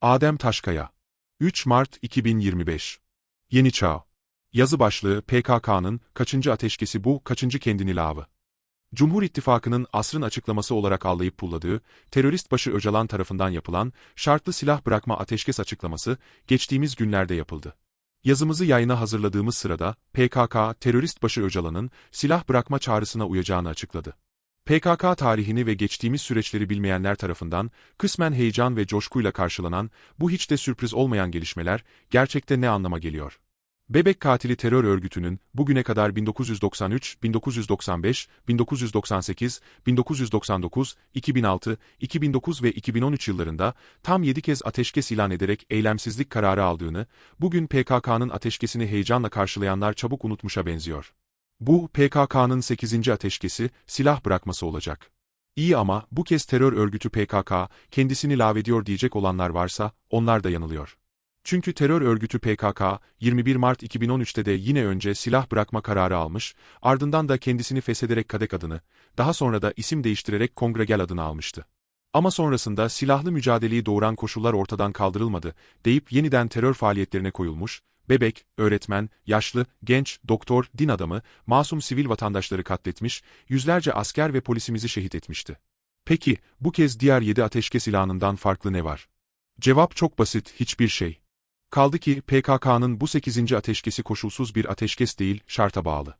Adem Taşkaya 3 Mart 2025 Yeni Çağ Yazı başlığı PKK'nın kaçıncı ateşkesi bu, kaçıncı kendini lavı. Cumhur İttifakı'nın asrın açıklaması olarak allayıp pulladığı, terörist başı Öcalan tarafından yapılan, şartlı silah bırakma ateşkes açıklaması, geçtiğimiz günlerde yapıldı. Yazımızı yayına hazırladığımız sırada, PKK, terörist başı Öcalan'ın, silah bırakma çağrısına uyacağını açıkladı. PKK tarihini ve geçtiğimiz süreçleri bilmeyenler tarafından, kısmen heyecan ve coşkuyla karşılanan, bu hiç de sürpriz olmayan gelişmeler, gerçekte ne anlama geliyor? Bebek katili terör örgütünün bugüne kadar 1993, 1995, 1998, 1999, 2006, 2009 ve 2013 yıllarında tam 7 kez ateşkes ilan ederek eylemsizlik kararı aldığını, bugün PKK'nın ateşkesini heyecanla karşılayanlar çabuk unutmuşa benziyor. Bu, PKK'nın 8. ateşkesi, silah bırakması olacak. İyi ama bu kez terör örgütü PKK, kendisini lavediyor diyecek olanlar varsa, onlar da yanılıyor. Çünkü terör örgütü PKK, 21 Mart 2013'te de yine önce silah bırakma kararı almış, ardından da kendisini feshederek Kadek adını, daha sonra da isim değiştirerek Kongregel adını almıştı. Ama sonrasında silahlı mücadeleyi doğuran koşullar ortadan kaldırılmadı, deyip yeniden terör faaliyetlerine koyulmuş, bebek, öğretmen, yaşlı, genç, doktor, din adamı, masum sivil vatandaşları katletmiş, yüzlerce asker ve polisimizi şehit etmişti. Peki, bu kez diğer yedi ateşkes ilanından farklı ne var? Cevap çok basit, hiçbir şey. Kaldı ki PKK'nın bu 8. ateşkesi koşulsuz bir ateşkes değil, şarta bağlı.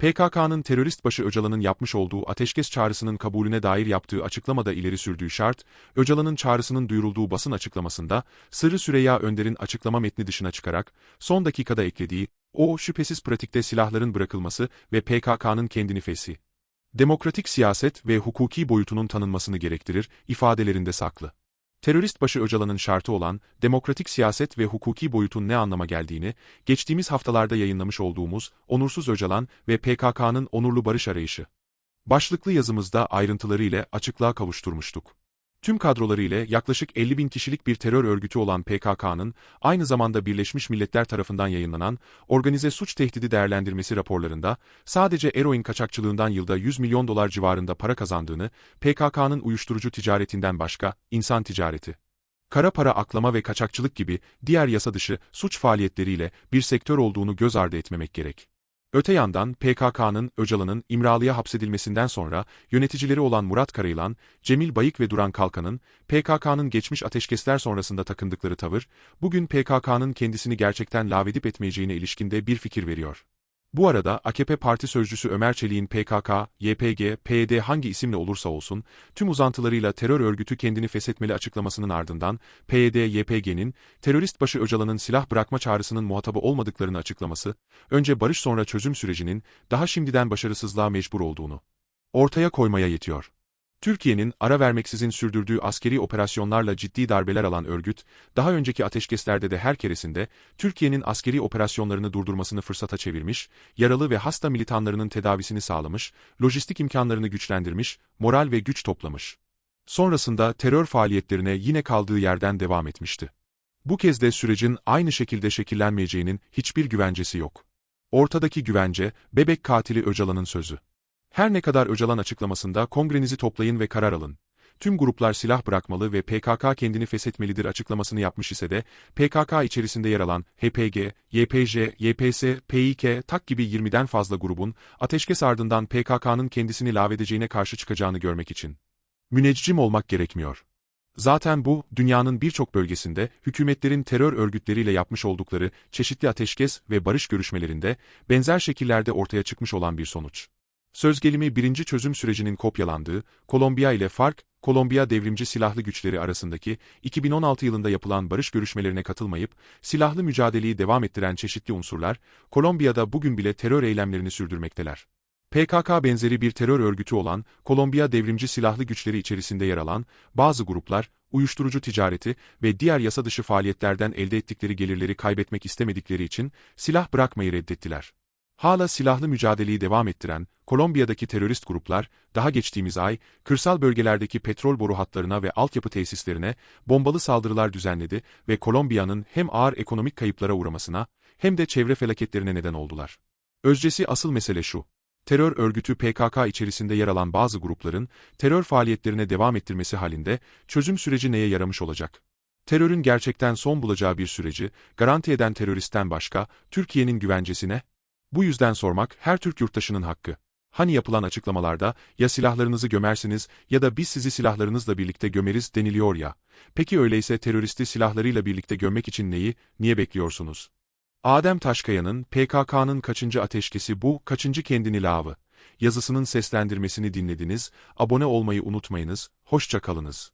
PKK'nın terörist başı Öcalan'ın yapmış olduğu ateşkes çağrısının kabulüne dair yaptığı açıklamada ileri sürdüğü şart, Öcalan'ın çağrısının duyurulduğu basın açıklamasında, Sırrı Süreyya Önder'in açıklama metni dışına çıkarak, son dakikada eklediği, o şüphesiz pratikte silahların bırakılması ve PKK'nın kendini feshi. Demokratik siyaset ve hukuki boyutunun tanınmasını gerektirir, ifadelerinde saklı. Terörist başı Öcalan'ın şartı olan demokratik siyaset ve hukuki boyutun ne anlama geldiğini, geçtiğimiz haftalarda yayınlamış olduğumuz Onursuz Öcalan ve PKK'nın onurlu barış arayışı. Başlıklı yazımızda ayrıntıları ile açıklığa kavuşturmuştuk. Tüm kadroları ile yaklaşık 50 bin kişilik bir terör örgütü olan PKK'nın, aynı zamanda Birleşmiş Milletler tarafından yayınlanan Organize Suç Tehdidi Değerlendirmesi raporlarında, sadece eroin kaçakçılığından yılda 100 milyon dolar civarında para kazandığını, PKK'nın uyuşturucu ticaretinden başka, insan ticareti, kara para aklama ve kaçakçılık gibi diğer yasa dışı suç faaliyetleriyle bir sektör olduğunu göz ardı etmemek gerek. Öte yandan PKK'nın Öcalan'ın İmralı'ya hapsedilmesinden sonra yöneticileri olan Murat Karayılan, Cemil Bayık ve Duran Kalkan'ın PKK'nın geçmiş ateşkesler sonrasında takındıkları tavır, bugün PKK'nın kendisini gerçekten lavedip etmeyeceğine ilişkinde bir fikir veriyor. Bu arada AKP Parti Sözcüsü Ömer Çelik'in PKK, YPG, PYD hangi isimle olursa olsun, tüm uzantılarıyla terör örgütü kendini feshetmeli açıklamasının ardından, PYD, YPG'nin, terörist başı Öcalan'ın silah bırakma çağrısının muhatabı olmadıklarını açıklaması, önce barış sonra çözüm sürecinin, daha şimdiden başarısızlığa mecbur olduğunu ortaya koymaya yetiyor. Türkiye'nin ara vermeksizin sürdürdüğü askeri operasyonlarla ciddi darbeler alan örgüt, daha önceki ateşkeslerde de her keresinde Türkiye'nin askeri operasyonlarını durdurmasını fırsata çevirmiş, yaralı ve hasta militanlarının tedavisini sağlamış, lojistik imkanlarını güçlendirmiş, moral ve güç toplamış. Sonrasında terör faaliyetlerine yine kaldığı yerden devam etmişti. Bu kez de sürecin aynı şekilde şekillenmeyeceğinin hiçbir güvencesi yok. Ortadaki güvence, bebek katili Öcalan'ın sözü. Her ne kadar Öcalan açıklamasında kongrenizi toplayın ve karar alın. Tüm gruplar silah bırakmalı ve PKK kendini feshetmelidir açıklamasını yapmış ise de, PKK içerisinde yer alan HPG, YPJ, YPS, PİK, TAK gibi 20'den fazla grubun, ateşkes ardından PKK'nın kendisini lavedeceğine karşı çıkacağını görmek için. Müneccim olmak gerekmiyor. Zaten bu, dünyanın birçok bölgesinde, hükümetlerin terör örgütleriyle yapmış oldukları çeşitli ateşkes ve barış görüşmelerinde, benzer şekillerde ortaya çıkmış olan bir sonuç. Söz gelimi birinci çözüm sürecinin kopyalandığı, Kolombiya ile FARC, Kolombiya devrimci silahlı güçleri arasındaki 2016 yılında yapılan barış görüşmelerine katılmayıp, silahlı mücadeleyi devam ettiren çeşitli unsurlar, Kolombiya'da bugün bile terör eylemlerini sürdürmekteler. PKK benzeri bir terör örgütü olan, Kolombiya devrimci silahlı güçleri içerisinde yer alan, bazı gruplar, uyuşturucu ticareti ve diğer yasa dışı faaliyetlerden elde ettikleri gelirleri kaybetmek istemedikleri için, silah bırakmayı reddettiler. Hala silahlı mücadeleyi devam ettiren, Kolombiya'daki terörist gruplar, daha geçtiğimiz ay, kırsal bölgelerdeki petrol boru hatlarına ve altyapı tesislerine bombalı saldırılar düzenledi ve Kolombiya'nın hem ağır ekonomik kayıplara uğramasına, hem de çevre felaketlerine neden oldular. Özcesi asıl mesele şu. Terör örgütü PKK içerisinde yer alan bazı grupların, terör faaliyetlerine devam ettirmesi halinde, çözüm süreci neye yaramış olacak? Terörün gerçekten son bulacağı bir süreci, garanti eden teröristten başka, Türkiye'nin güvencesine? Bu yüzden sormak her Türk yurttaşının hakkı. Hani yapılan açıklamalarda, ya silahlarınızı gömersiniz ya da biz sizi silahlarınızla birlikte gömeriz deniliyor ya. Peki öyleyse teröristi silahlarıyla birlikte gömmek için neyi, niye bekliyorsunuz? Adem Taşkaya'nın PKK'nın kaçıncı ateşkesi bu, kaçıncı kendini lavı? Yazısının seslendirmesini dinlediniz, abone olmayı unutmayınız, hoşça kalınız.